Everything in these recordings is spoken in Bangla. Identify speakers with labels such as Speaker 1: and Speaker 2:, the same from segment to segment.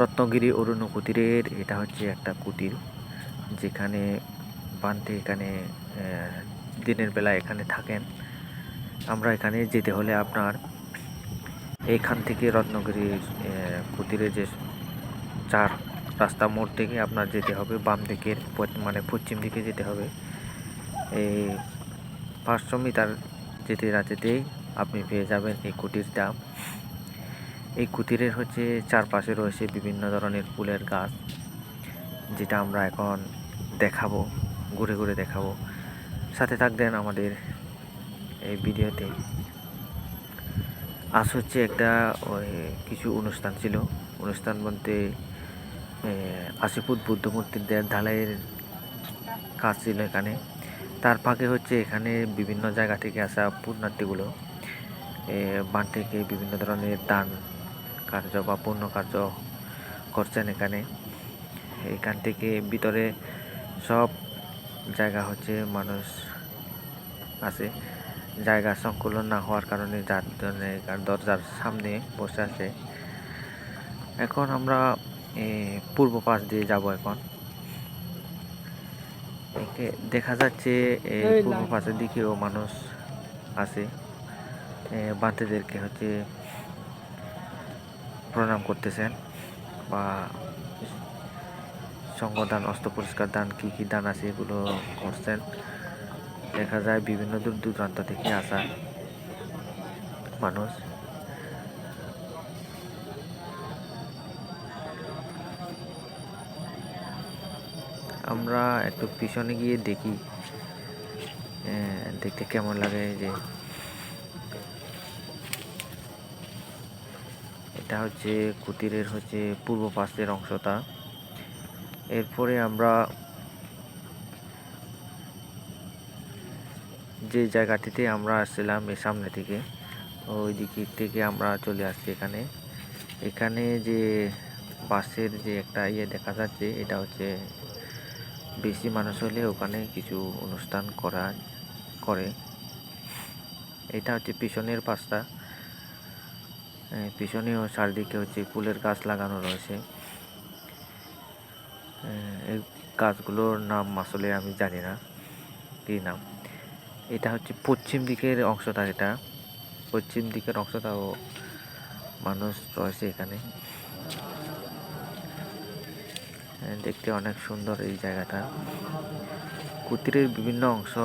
Speaker 1: রত্নগিরি অরণ্য কুটিরের এটা হচ্ছে একটা কুটির যেখানে বানতে এখানে দিনের বেলা এখানে থাকেন। আমরা এখানে যেতে হলে আপনার এইখান থেকে রত্নগিরি আহ, কুটিরে যে চার রাস্তা মোড় থেকে আপনার যেতে হবে বাম দিকের মানে পশ্চিম দিকে যেতে হবে। এই পাঁচশো মিটার যেতে না যেতেই আপনি পেয়ে যাবেন এই কুটিরটা। এই কুটিরের হচ্ছে চারপাশে রয়েছে বিভিন্ন ধরনের ফুলের গাছ, যেটা আমরা এখন দেখাবো, ঘুরে ঘুরে দেখাবো। সাথে থাকবেন আমাদের এই ভিডিওতে। আজ হচ্ছে একটা, ওই কিছু অনুষ্ঠান ছিল। অনুষ্ঠান বলতে আশি ফুট বুদ্ধ মূর্তির ঢালাইয়ের কাজ ছিল এখানে। তার ফাঁকে হচ্ছে এখানে বিভিন্ন জায়গা থেকে আসা পুণ্যার্থীগুলো বান থেকে বিভিন্ন ধরনের দান কার্য বা পূর্ণ কার্য করছেন এখানে। এখান থেকে ভিতরে সব জায়গা হচ্ছে মানুষ আছে। জায়গা সংকুলন না হওয়ার কারণে যার জন্য দরজার সামনে বসে আছে। এখন আমরা পূর্ব পাশ দিয়ে যাব এখন। একে দেখা যাচ্ছে পূর্ব পাশের দিকেও মানুষ আছে। বান্তেদেরকে হচ্ছে প্রণাম করতেছেন বা সঙ্গদান অস্ত্র পরিষ্কার দান, কি কি দান আছে এগুলো করছেন। দেখা যায় বিভিন্ন দূর দূরান্ত থেকে আসা মানুষ। আমরা একটু পিছনে গিয়ে দেখি দেখতে কেমন লাগে যে এটা হচ্ছে কুটিরের হচ্ছে পূর্ব পাশের অংশটা। এরপরে আমরা যে জায়গাটিতে আমরা আসছিলাম এর সামনে থেকে ওই দিক থেকে আমরা চলে আসছি এখানে। এখানে যে বাসের যে একটা ইয়ে দেখা যাচ্ছে, এটা হচ্ছে বেশি মানুষ হলে ওখানে কিছু অনুষ্ঠান করা, করে। এটা হচ্ছে পিছনের পাশটা। আহ, পিছনেও চারদিকে হচ্ছে ফুলের গাছ লাগানো রয়েছে। আহ, এই গাছগুলোর নাম আসলে আমি জানি না। কী নাম? এটা হচ্ছে পশ্চিম দিকের অংশটা এটা। পশ্চিম দিকের অংশটাও মানুষ রয়েছে এখানে। দেখতে অনেক সুন্দর এই জায়গাটা। কুটিরের বিভিন্ন অংশ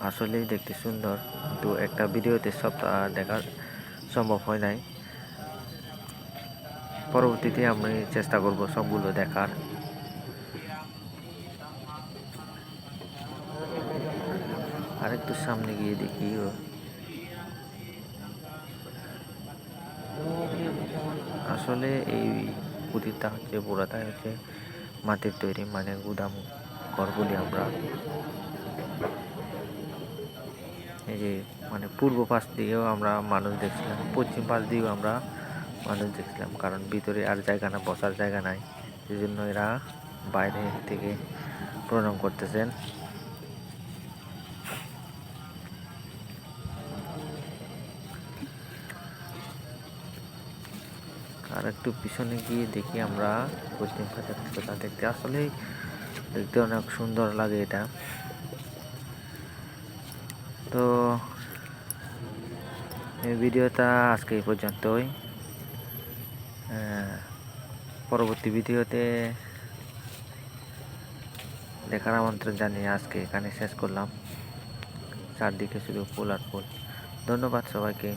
Speaker 1: আসলেই দেখতে সুন্দর। কিন্তু একটা ভিডিওতে সব আহ, দেখা সম্ভব হয় নাই। পরবর্তীতে আমি চেষ্টা করব সবগুলো দেখার। আর একটু সামনে গিয়ে দেখি আসলে এই কুটিরটা হচ্ছে পুরাটাই হচ্ছে মাটির তৈরি মানে গুদাম ঘর বলি আমরা। এই যে মানে পূর্ব পাশ দিয়েও আমরা মানুষ দেখছিলাম, পশ্চিম পাশ দিয়েও আমরা মানুষ দেখছিলাম, কারণ ভিতরে আর জায়গা না, বসার জায়গা নাই। সেই জন্য এরা বাইরে থেকে প্রণাম করতেছেন। আর একটু পিছনে গিয়ে দেখি আমরা পশ্চিম অংশটা দেখতে। আসলেই দেখতে অনেক সুন্দর লাগে এটা। তো এই ভিডিওটা আজকে এই পর্যন্তই। পরবর্তী ভিডিওতে দেখার আমন্ত্রণ জানিয়ে আজকে এখানে শেষ করলাম। চারদিকে শুধু ফুল আর ফুল। ধন্যবাদ সবাইকে।